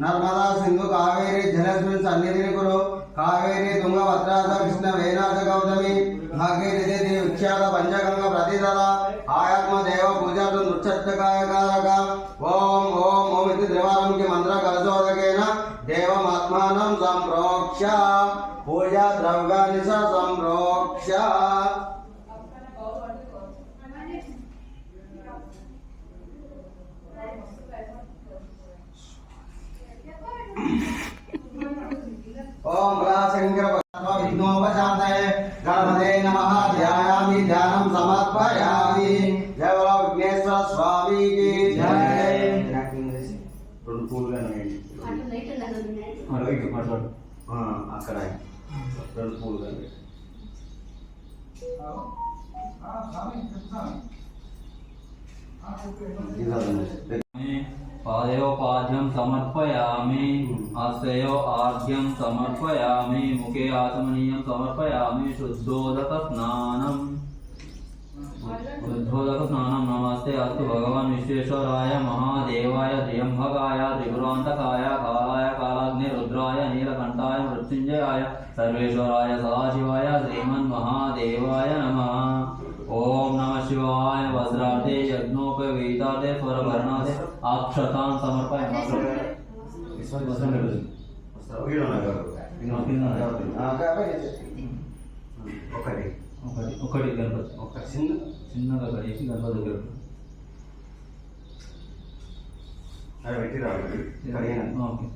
నర్మదా సింధు కావేరి జలస్మిన్ సన్నిధిని కురు కావేరి తుంగ భద్రాస కృష్ణ వేనాథ గౌతమి భాగ్యనిధి శ్రీ విఖ్యాత పంచగంగ ప్రతిదల ఆయాత్మ దేవ పూజార్థ నృత్యకాయకారక ఓం ఓం ఓం ఇది త్రివారంకి మంత్ర కలశోదకేన దేవమాత్మానం సంప్రోక్ష పూజా ద్రవ్యాన్ని సంప్రోక్ష ओम राशंकर विघ्नोपशान्तये गणपते नमः ध्यायामि ध्यानं समर्पयामि जय बोलो विघ्नेश्वर स्वामी की जय రెండు పూలు కనిపించండి అక్కడ రెండు పూలు కనిపించండి पादयोपाद्यं समर्पयामि। हस्तयो आर्घ्यं समर्पयामि। मुखे आचमनीयं समर्पयामि। शुद्धोदकस्नानम् शुद्धोदकस्नानं। नमस्ते। अस्तु। भगवान् विश्वेश्वराय, महादेवाय, त्र्यम्बकाय, त्रिपुरान्तकाय, कालाय, कालाग्निरुद्राय, नीलकण्ठाय, मृत्युञ्जयाय, सर्वेश्वराय, सदाशिवाय, श्रीमन्महादेवाय नमः। ఓం నమ శివాయ వజ్రాదే యజ్ఞోపవీతాదే స్వరవర్ణాదే అక్షతాన్ సమర్పయ ఒకటి. ఒకటి గణపతి. ఒక చిన్న. చిన్నగా కడిగేసి గణపతి దగ్గర అది పెట్టి రావాలి. ఓకే.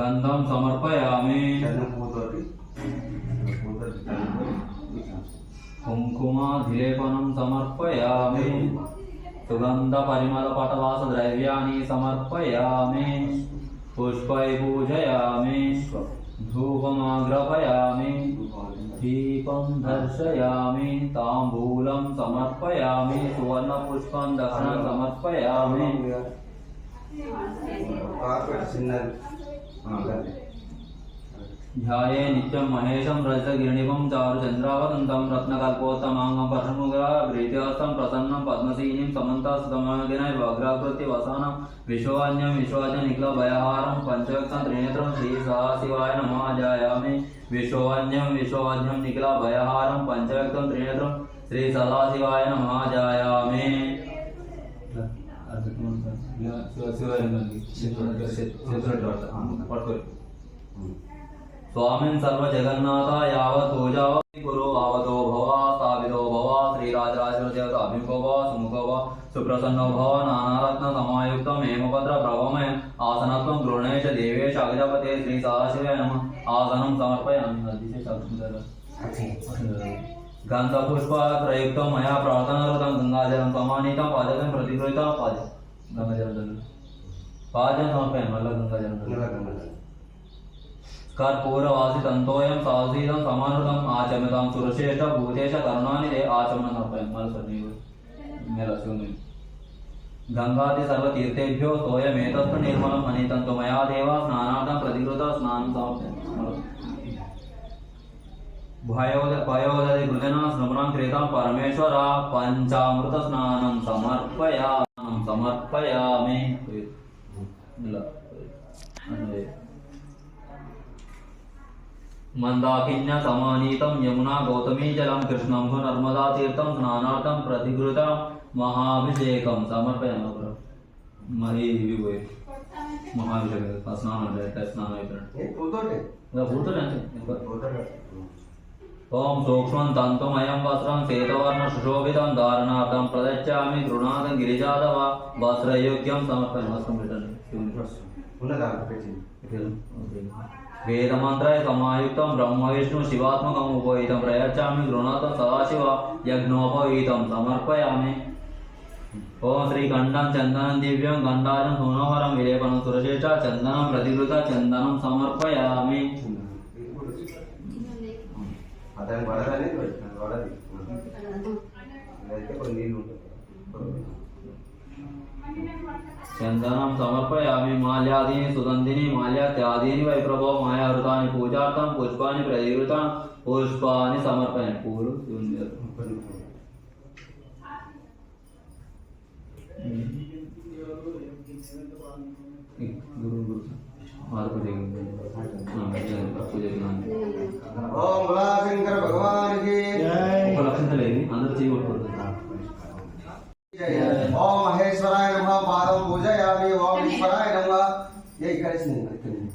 గంధం సమర్పయామి. పూతోటి. పూతోటి. కుంకుమాధిలేపనం సమర్పయామి సుగంధ పరిమళ పటవాస ద్రవ్యాన్ని సమర్పయామి పుష్పై పూజయామి ధూపమాగ్రపయామి దీపం దర్శయామి తాంబూలం సమర్పయామి సువర్ణ పుష్పం దక్షిణం ध्याये नित्यं महेशं रजतगिरणिवं चारुचन्द्रावदन्तं रत्नकल्पोत्तमाङ्गपहन्मुग्राभृत्यास्तं प्रसन्नं पद्मसीनिं समन्तास्तमगिनैवग्राकृत्य विश्वान्यं विश्वाजं निखिलभयहारं त्रिनेत्रं श्रीसहाशिवाय नमाजायामि विश्वान्यं विश्वान्यं निखिलभयहारं पञ्चवक्तं त्रिनेत्रं श्रीसदाशिवाय नमाजायामि शिव शिव शिव शिव स्वामी सर्वजगन्नाथा यावत् पूजा गुरो आवतो भव स्थापितो भव श्रीराजराजदेवताभिमुखो भव सुमुखो भव सुप्रसन्नो भव नानारत्नसमायुक्तं हेमभद्र प्रभमय आसनत्वं गृह्णेश देवेश अगजपते श्री सदाशिवाय नमः। आसनं समर्पयामि। गन्धपुष्पत्रयुक्त मया प्रार्थनाकृतं गङ्गाजलं समानितं पादकं प्रतिगृहितं पाद गङ्गाजलं पादं समर्पयामि। मल्ल गङ्गाजलं കർപ്പൂരവാസിതന്തോയം സാവസീതം സമാനൃതം ആചമൃതം സുരശേഷ ഭൂതേശ കരുണാനിധേ ആചമനം നടത്തയം നല്ല ശ്രദ്ധിക്കുക മേലെ ഒന്നും गंगादि सर्वतीर्थेभ्यो सोऽयमेतत्तु निर्मलम् अनीतं तु मया देव स्नानार्थं प्रतिकृता स्नानं भयोदति वृजना स्मृणां क्रीतां परमेश्वर पञ्चामृतस्नानं समर्पया मंदाफिन्न समानीतम यमुना गौतमी जलम कृष्णम भु नर्मदा तीर्थम स्नानार्थम प्रतिभूत महाभिषेकम समर्पयन मरी हिवी बोय महाभिषेक स्नान हो रहा है स्नान होता है बोलते हैं ओम सूक्ष्म तंतुमय वस्त्र श्वेतवर्ण सुशोभित धारणार्थम प्रदच्छा दृढ़ा गिरीजात वस्त्रयोग्यम समर्पयन वस्त्र ఉన్నదా పెట్టింది వేదమంత్రాయ సమాయుక్తం బ్రహ్మ విష్ణు శివాత్మకం ఉపహితం ప్రయచ్చామి గృణాథం సదాశివ యజ్ఞోపవీతం సమర్పయామి ఓం శ్రీ గండం చందనం దివ్యం గండారం సోనోహరం విలేపనం సురశేష చందనం ప్రతికృత చందనం సమర్పయామి అతని వడదని వడది కొన్ని నీళ్ళు చందనం సమర్పయామి మాల్యాదీని సుగంధిని మాల్యాత్యాదీని వై ప్రభో మాయావృతాన్ని పూజార్థం పుష్పాన్ని ప్రదీవృత పుష్పాన్ని సమర్పణ పూలు ఓం భగవాన్ అందరూ చేయకూడదు ఓం మహేశ్వరాయ నమ పాదం పూజయామి ఓం ఈశ్వరాయ నమ ఏ ఇక్కడ ఇస్తుంది, ఇక్కడ ఉంది.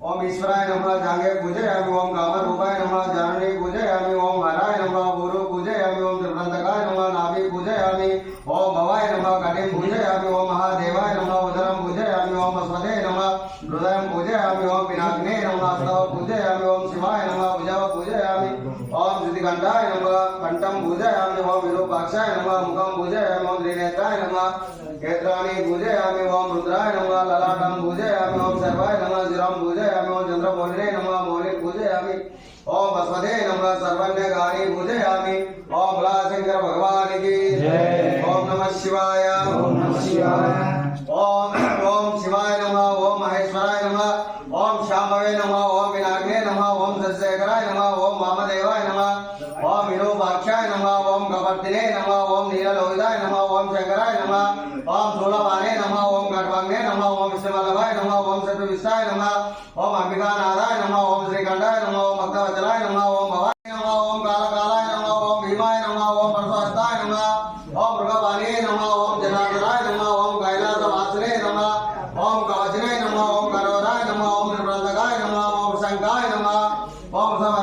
ఓం ఈశ్వరాయ నమ జాంగే పూజయామి ఓం కామరూపాయ నమ జానని పూజయామి ఓం హరాయ भुजय अग्नि नेत्राय नमः नेत्राणि भुजयामि ओम रुद्राय नमः ललाटं भुजयामि ओम सर्वाय नमः शिरं भुजयामि ओम चंद्रमौलिने नमः मौलिक भुजयामि ओम वस्वदे नमः सर्वण्यगानि भुजयामि ओम बलाशंकर भगवान की जय ओम नमः शिवाय ओम नमः शिवाय ओम ओम शिवाय नमः ओम महेश्वराय नमः ओम श्यामवे नमः ओम विनाग्ने नमः ओम दशेखराय नमः ओम वामदेवाय नमः ओम विरूपाक्षाय नमः ఓం నమ ఓం నీలలోహితాయ నమ ఓం శంకరాయ నమ ఓం శూలవానే నమ ఓం గర్భంగే నమ ఓం విశ్వవల్లభాయ నమ ఓం సర్వవిష్టాయ నమ ఓం అంబికానాథాయ నమ ఓం శ్రీకంఠాయ నమ ఓం భక్తవచలాయ నమ ఓం భవాయ నమ ఓం కాలకాలాయ నమ ఓం భీమాయ నమ ఓం పరశుహస్తాయ నమ ఓం మృగపాణే నమ ఓం జనార్దనాయ నమ ఓం కైలాసవాసునే నమ ఓం కవచనే నమ ఓం కరోరాయ నమ ఓం నిర్బంధకాయ నమ ఓం శంకాయ నమ ఓం సమరుడాయ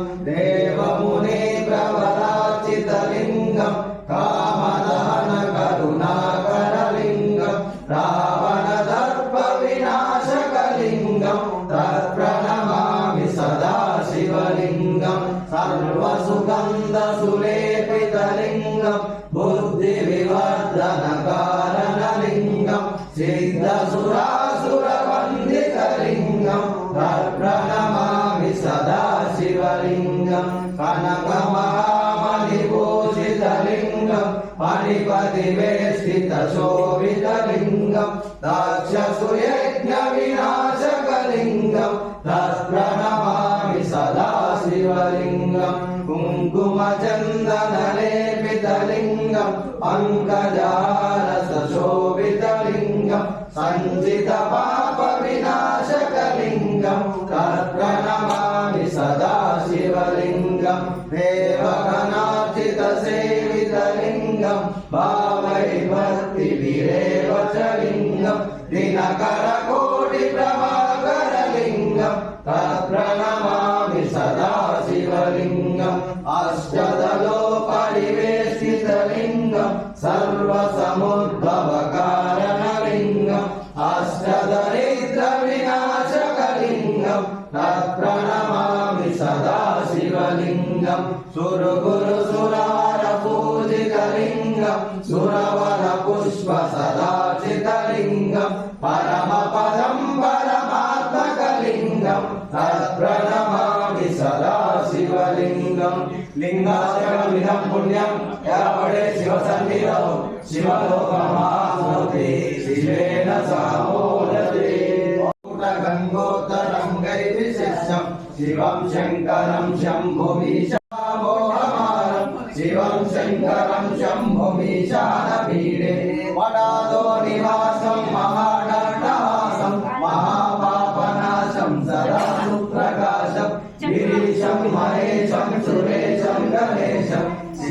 సురాసురవందితలింగం ప్రణమామి సదా శివలింగం కనక మహామణిభూషితలింగం మణిపతి వేష్టిత శోభితలింగం పంకజా సదా శివలింగం. లింగాశయమిదం పుణ్యం. ఎరపడే శివ సన్నిధం శివలోకమాస్మృతి శివేన సామోదతే గంగోత్తరం గైవిశిష్టం శివం శంకరం శంభుమీశామోహమానం శివం శంకరం శంభుమీశానపీడే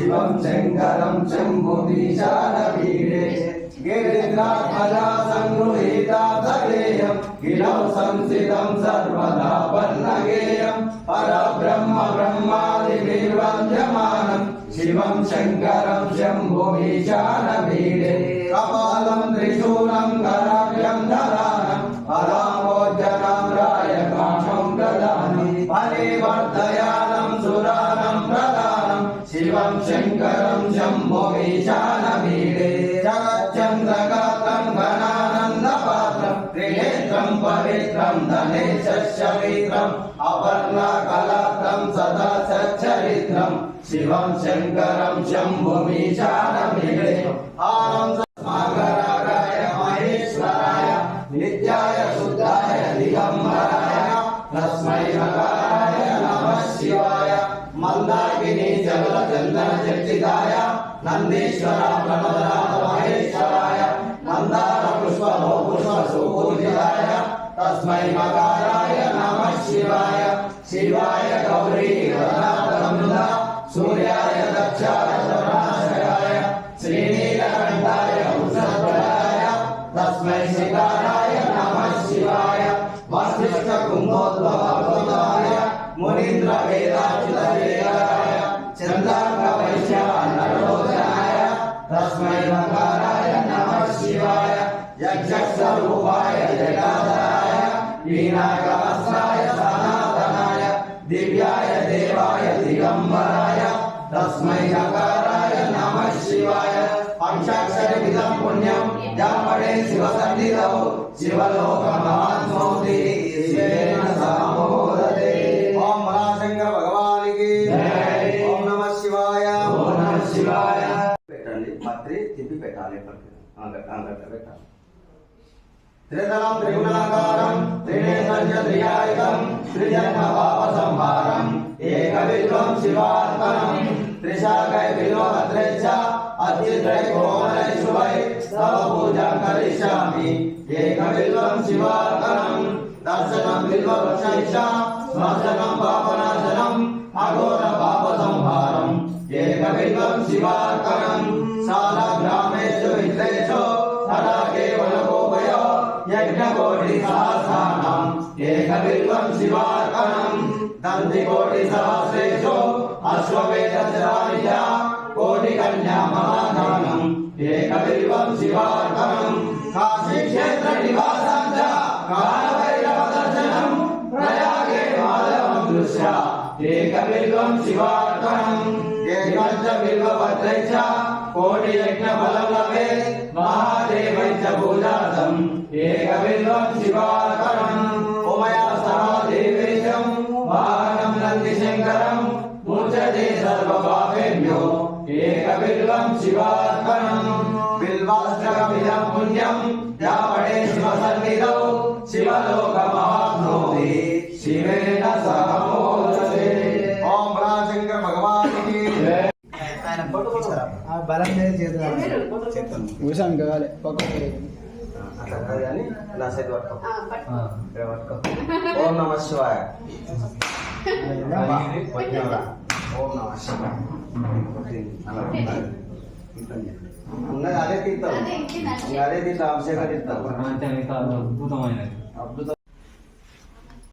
శంకరేశం శివం శంకరం శంభుమీశానవీడే గిరిద్రాత్మజా సంగృహీతాతగేయం గిరౌ సంస్థితం సర్వదా పన్నగేయం పరబ్రహ్మ బ్రహ్మాది నిర్వంద్యమానం శివం శంకరం శంభుమీశానవీడే शङ्करं शम्भो ईशानभीडे जगच्चन्द्रगात्रं घनानन्दपात्रं त्रिनेत्रं पवित्रं धनेशवीत्रम् अपर्णाकलात्रं सदा सच्चरित्रं शिवं शङ्करं पूजिताय तस्मै मकाराय नमः शिवाय। शिवाय गौरी सूर्याय दक्षाय దివ్యాయ దేవాయ దిగంబరాయ తస్మై నకారాయ నమః శివాయ పంచాక్షరమిదం పుణ్యం జాపడే శివ సన్నిధౌ శివలోక మహాత్మౌతి శివేన సమోదతే ఓం మహాశంకర భగవానికి. ఓం నమ శివాయ ఓం నమః శివాయ పెట్టండి పత్రి తిప్పి పెట్టాలి పెట్టాలి. త్రిదళం త్రిగుణాకారం విల్వం శివాత్మనం త్రిశాఖై బిల్వపత్రై చ అత్యుత్రై కోమలై శుభై తవ పూజాం కరిష్యామి ఏక విల్వం శివాత్మనం దర్శనం బిల్వవృక్షై చ స్మర్శనం పాపనాశనం అఘోర పాప సంహారం ఏక బిల్వం శివార్పణం సాలగ్రామేషు విద్రేషు తదా కేవలకోపయో కోటి ఏకదైవం మహాదానం శివార్పణం కాశీ క్షేత్ర నివాసం చ కాలభైరవ దర్శనం ప్రయాగే మాధవం దృశ్య ఏకబిల్వం శివార్పణం ఏకంచ బిల్వపత్రై చ కోటి యజ్ఞ ఫలం లభే మహాదేవై చ పూజార్థం ఏక బిల్వం బలం కావాలి. పక్కకి అట్లా కాదు కానీ నా సైడ్ పట్టుకో. ఇక్కడ పట్టుకో. ఓం నమ శివాయ. ఓం నమ శివాయ. ఉన్నది అదే తీర్థం అదే తీర్థం అభిషేకాలు ఇస్తాం అద్భుతమైనది. అద్భుతం